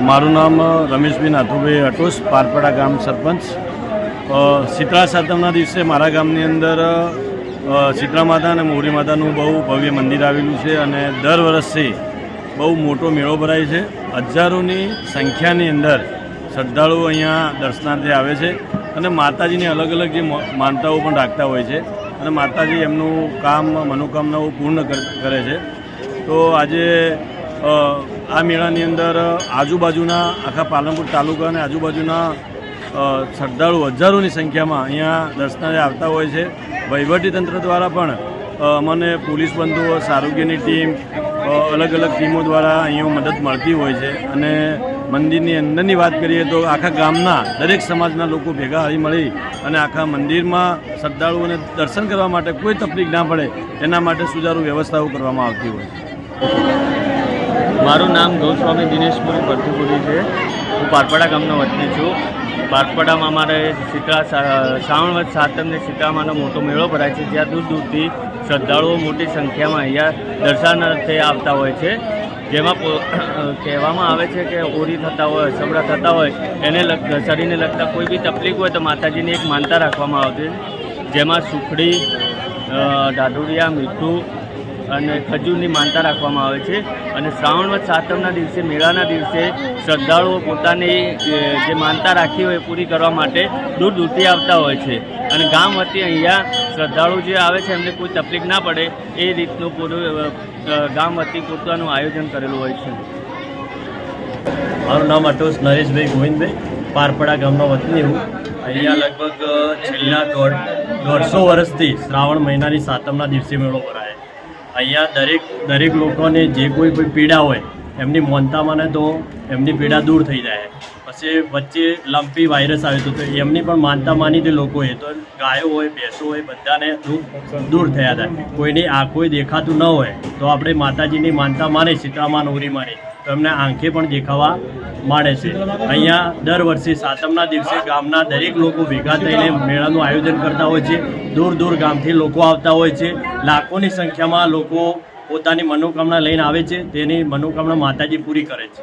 મારું નામ રમેશભાઈ નાથુભાઈ અટોસ પારપડા ગામ સરપંચ. શીતળા સાતમના દિવસે મારા ગામની અંદર શીતળા માતા અને મોરી માતાનું બહુ ભવ્ય મંદિર આવેલું છે અને દર વર્ષે બહુ મોટો મેળો ભરાય છે. હજારોની સંખ્યાની અંદર શ્રદ્ધાળુઓ અહીંયા દર્શનાર્થે આવે છે અને માતાજીની અલગ અલગ જે માનતાઓ પણ રાખતા હોય છે અને માતાજી એમનું કામ, મનોકામનાઓ પૂર્ણ કર- છે. તો આજે આ મેળાની અંદર આજુબાજુના આખા પાલનપુર તાલુકા અને આજુબાજુના શ્રદ્ધાળુ હજારોની સંખ્યામાં અહીંયા દર્શનાર્થે આવતા હોય છે. વહીવટીતંત્ર દ્વારા પણ અમને પોલીસ બંદોબસ્ત આરોગ્યની ટીમ અલગ અલગ ટીમો દ્વારા અહીંયા મદદ મળતી હોય છે. અને મંદિરની અંદરની વાત કરીએ તો આખા ગામના દરેક સમાજના લોકો ભેગા હળી મળી અને આખા મંદિરમાં શ્રદ્ધાળુઓને દર્શન કરવા માટે કોઈ તકલીફ ના પડે, એના માટે સુચારુ વ્યવસ્થાઓ કરવામાં આવતી હોય મારું નામ ગૌસ્વામી દિનેશપુરી ભરતીપુરી છે. હું પારપડા ગામનો વતની છું. પારપડામાં મારે શીતળા શ્રાવણ વધ સાતમને શીતળામાનો મોટો મેળો ભરાય છે જ્યાં દૂર દૂરથી શ્રદ્ધાળુઓ મોટી સંખ્યામાં અહીંયા દર્શનાર્થે આવતા હોય છે. જેમાં કહેવામાં આવે છે કે ઓરી થતા હોય સબડા થતા હોય એને શરીરને લગતા કોઈ બી તકલીફ હોય તો માતાજીની એક માનતા રાખવામાં આવતી જેમાં સુખડી અ, મીઠું અને ખજૂરની માનતા રાખવામાં આવે છે. અને શ્રાવણમાં સાતમના દિવસે, મેળાના દિવસે શ્રદ્ધાળુઓ પોતાની જે માનતા રાખી હોય પૂરી કરવા માટે દૂર દૂરથી આવતા હોય છે. અને ગામ વતી અહીંયા શ્રદ્ધાળુ જે આવે છે, એમને કોઈ તકલીફ ના પડે એ રીતનું પૂરું ગામ વતી પોતાનું આયોજન કરેલું હોય છે. મારું નામ અટોસ નરેશભાઈ ગોવિંદભાઈ, પારપડા ગામનો વતની હું. અહીંયા લગભગ છેલ્લા દોઢ, દોઢસો વર્ષથી શ્રાવણ મહિનાની સાતમના દિવસે મેળો ભરાય અહીંયા દરેક દરેક લોકોને જે કોઈ કોઈ પીડા હોય એમની મોનતામાં તો એમની પીડા દૂર થઈ જાય. પછી વચ્ચે લંપી વાયરસ આવ્યો હતો તો એમની પણ માનતા માની તે લોકોએ તો ગાયો હોય, ભેંસો હોય, બધાને દુઃખ દૂર થયા હતા. કોઈની આંખોએ દેખાતું ન હોય, તો આપણે માતાજીની માનતા માને સીતામાન નોરી માને તો એમને આંખે પણ દેખાવા માંડે છે. અહીંયા દર વર્ષે સાતમના દિવસે ગામના દરેક લોકો ભેગા થઈને મેળાનું આયોજન કરતા હોય છે. દૂર દૂર ગામથી લોકો આવતા હોય છે. લાખોની સંખ્યામાં લોકો પોતાની મનોકામના લઈને આવે છે તેની મનોકામના માતાજી પૂરી કરે છે.